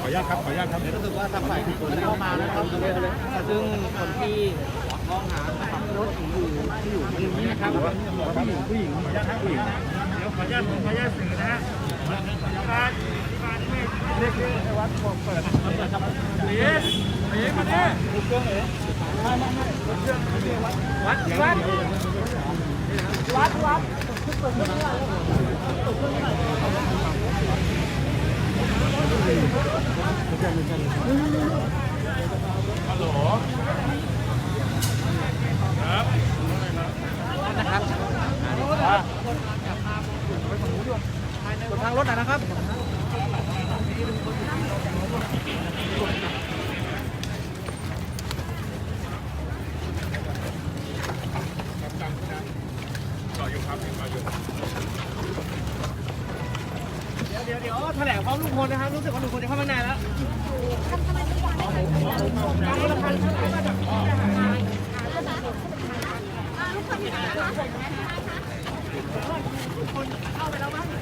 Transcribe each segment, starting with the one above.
ขออนุญาตครับ ขออนุญาตครับรู้สึกว่าทางฝ่ายที่คนเข้ามานะครับซึ่งคนที่มองหาขับรถอยู่ที่อยู่บริเวณนี้นะครับผู้หญิงผู้หญิงขออนุญาตครับผู้หญิงเดี๋ยวขออนุญาตขออนุญาตสื่อนะฮะ เรียกเรียกวัดบอกเปิดเปิดครับหนีหนีมาแน่เรื่องเอ๋ไม่ไม่ไม่เครื่องเครื่องวัดวัดวัดวัดวัดฮัลโหลครับนะครับอะ บนทางรถนะครับต่อยู่ครับเดี๋ยวเดี๋ยวแถลงพร้อมลุงพลนะครับรู้สึกว่าลุงพลจะเข้ามาในแล้วเดี๋ยว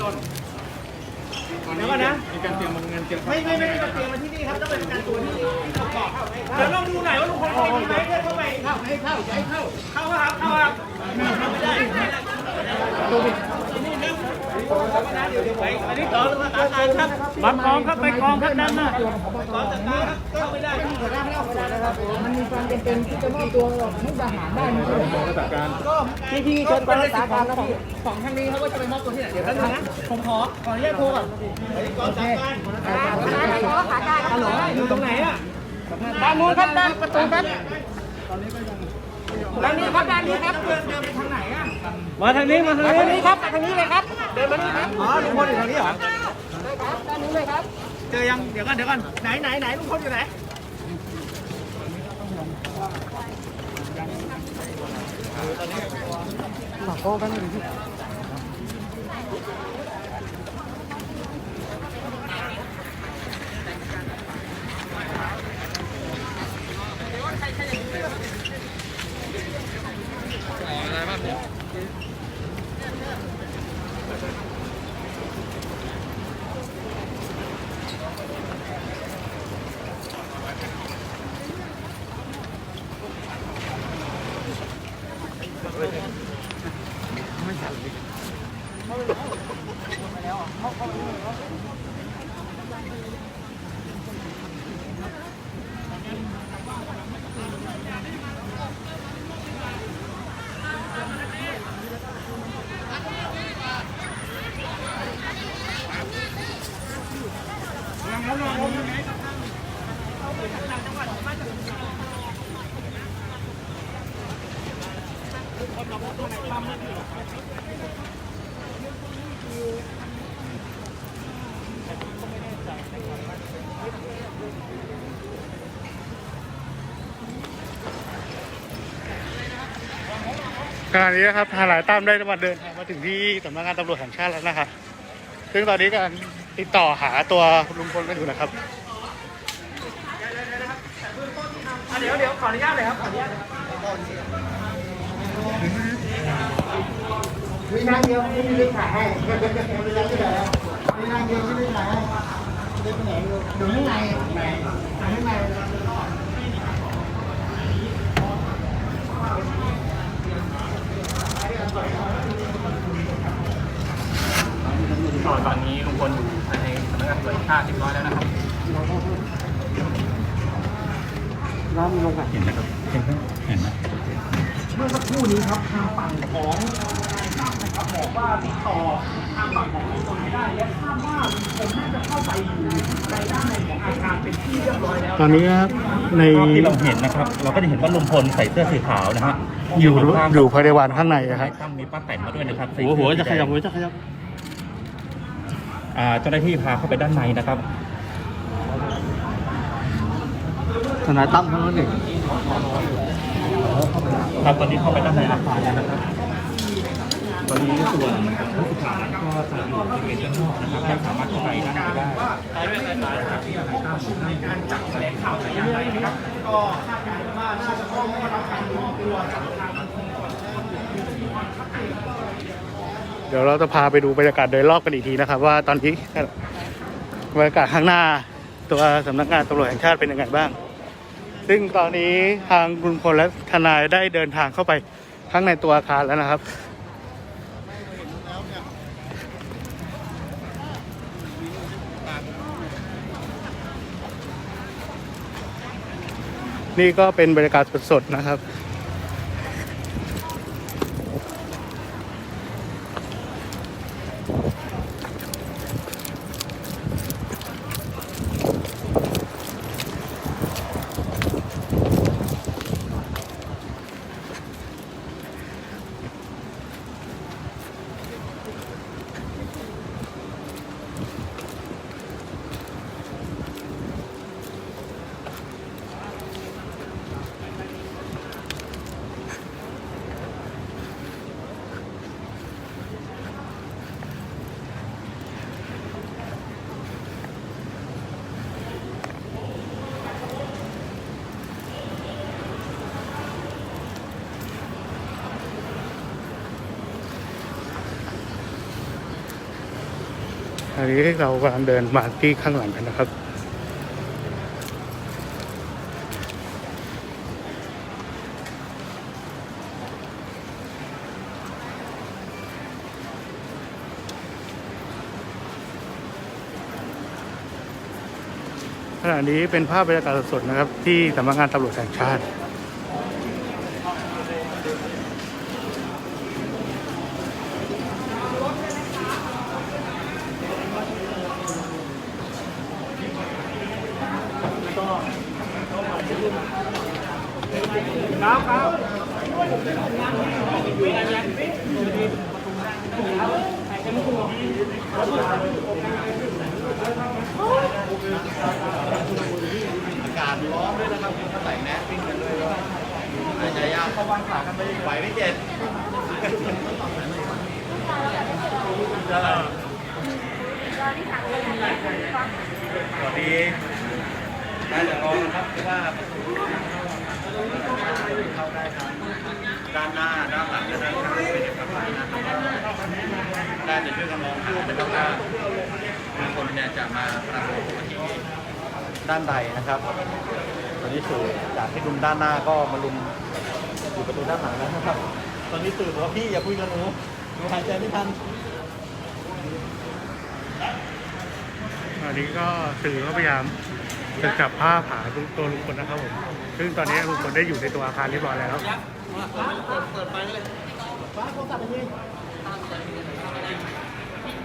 ก่อนนะมีการเตรียมเงินเตรียมไม่ไม่ไม่ได้มาเตรียมมาที่นี่ครับต้องเป็นการตัวที่นี่ประกอบเดี๋ยวลองดูหน่อยว่าลุงพลเข้าไปไหมเดินเข้าไปเข้าให้เข้าให้เข้าเข้าครับเข้าครับไม่ได้ดูดิไปอันนี้ต่อมาตาการครับบัตรกองครับไปกองครับด้านน้าต่อจากการครับเข้าไม่ได้มันมีความจำเป็นที่จะมอบตัวมุกดาหารได้ไหมครับผมจัดการก็พี่พี่เชิญไปรักษาการแล้วพี่ของทางนี้เขาว่าจะไปมอบตัวที่ไหนเดี๋ยวแป๊บนึงนะผมขอขออนุญาตโทรก่อนก่อนจากการขอขาการฮัลโหลอยู่ตรงไหนอะด้านนู้นครับด้านประตูครับ ด้านนี้ครับด้านนี้ครับเดินเดินไปทางไหนอะมาทางนี้มาทางทางนี้นี้ครับทางนี้เลยครับ เดินมานี่ครับอ๋อลุงพลอยู่ทางนี้เหรอด้านนี้เลยครับเจอยังเดี๋ยวก่อนเดี๋ยวก่อนไหนไหนไหนลุงพลอยู่ไหนฝากโค้งไปหน่อยพี่ ขณะนี้นะครับทหารตามได้มาเดินทางมาถึงที่สำนักงานตำรวจแห่งชาติแล้วนะครับ ซึ่งตอนนี้กำลังติดต่อหาตัวลุงพลกันอยู่นะครับอะเดี๋ยวเดี๋ยวขออนุญาตเลยครับขออนุญาต วินาทีเดียวไม่ได้ถ่ายให้ไม่ได้ถ่ายให้วินาทีเดียวไม่ได้ถ่ายให้เดินไปไหนอยู่ข้างในไหนข้างในตอนตอนนี้ลุงพลอยู่ภายในสำนักงานตำรวจแห่งชาติเรียบร้อยแล้วนะครับน้ำลงกันเห็นไหมครับเห็นไหมเห็นไหมเมื่อสักครู่นี้ครับทางฝั่งของนะครั บบอกว่าติดต่อทางฝั่งของลุงพลไม่ได้และคาดว่าลุงพลน่าจะเข้าไปอยู่ในด้านในของอาคารเป็นที่เรียบร้อยแล้ว ตอนนี้ครับในภาพที่เราเห็นนะครับ เราก็จะเห็นว่าลุงพลใส่เสื้อสีขาวนะฮะอยู่ข้างอยู่ภายในวันข้างในอะครับตั้มมีป้าแตนมาด้วยนะครับใส่โอ้โหเสื้อจะขยับหัวจะขยับอ่าเจ้าหน้าที่พาเข้าไปด้านในนะครับทนายตั้มเท่านั้นเองครับตอนนี้เข้าไปด้านในอาคารแล้วนะครับต อนนี้ส่วนผู้สื่อข่าวนั้นก็จะอยู่บริเวณด้านนอกนะครับไม่สามารถเข้าไปด้านในได้การจับแถลงข่าวแต่อย่างไรนะครับก็คาดการณ์ว่าน่าจะต้องได้รับการมอบตัวจากทางมันคงก่อนเดี๋ยวเราจะพาไปดูบรรยากาศโดยรอบกันอีกทีนะครับ ว่าตอนนี้บรรยากาศข้างหน้าตัวสำนักงานตำรวจแห่งชาติเป็นยังไงบ้าง ซึ่งตอนนี้ทางลุงพลและทนายได้เดินทางเข้าไปข้างในตัวอาคารแล้วนะครับ นี่ก็เป็นบรรยากาศสดๆนะครับ อันนี้เรากำลังเดินมาที่ข้างหลังกันนะครับ ขณะนี้เป็นภาพบรรยากาศสดๆนะครับ ที่สำนักงานตำรวจแห่งชาติ ครับครับอากาศร้อนด้วยนะครับใส่แมสปิ้งกันด้วยอาจจะยากเข้าบ้างขากันไปไหวไม่เจ็ดสวัสดีนายจะรอนะครับว่า เข้าได้างด้านหน้าด้านหลังด้านข้างเป็นเอกสารนะครับได้จะช่วยกันมองหานะครับว่าบุคคลเนี่ยจะมาปรากฏตัวที่ด้านใดนะครับตอนนี้สื่อจากที่ลุมด้านหน้าก็มาลุมอยู่ประตูด้านหลังแล้วนะครับ ตอนนี้สื่อบอกว่าพี่อย่าคุยกับหนูหนูหายใจไม่ทันอันนี้ก็สื่อก็พยายาม จะจับภาพหาตัวลุงพลนะครับผม ซึ่งตอนนี้ลุงพลได้อยู่ในตัวอาคารเรียบร้อยแล้ว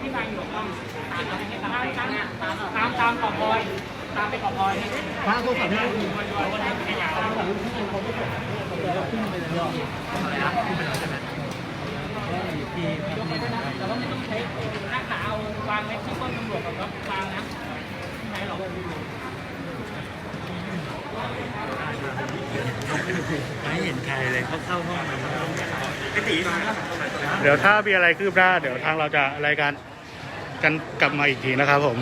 ที่มาอยู่ต้องตามตามตามขอบอยตามไปขอบอยฟ้าโทรศัพท์ให้ดูแล้วไปเลยแต่ว่าไม่ต้องใช้หน้าขาเอาวางไว้ที่ต้นตำรวจกับรถวางนะไม่หรอก ไม่เห็นใครเลยเขาเข้าห้องมาเขาต้องพี่ตีมาเดี๋ยวถ้ามีอะไรคืบหน้า เดี๋ยวทางเราจะรายการกันกลับมาอีกทีนะครับผม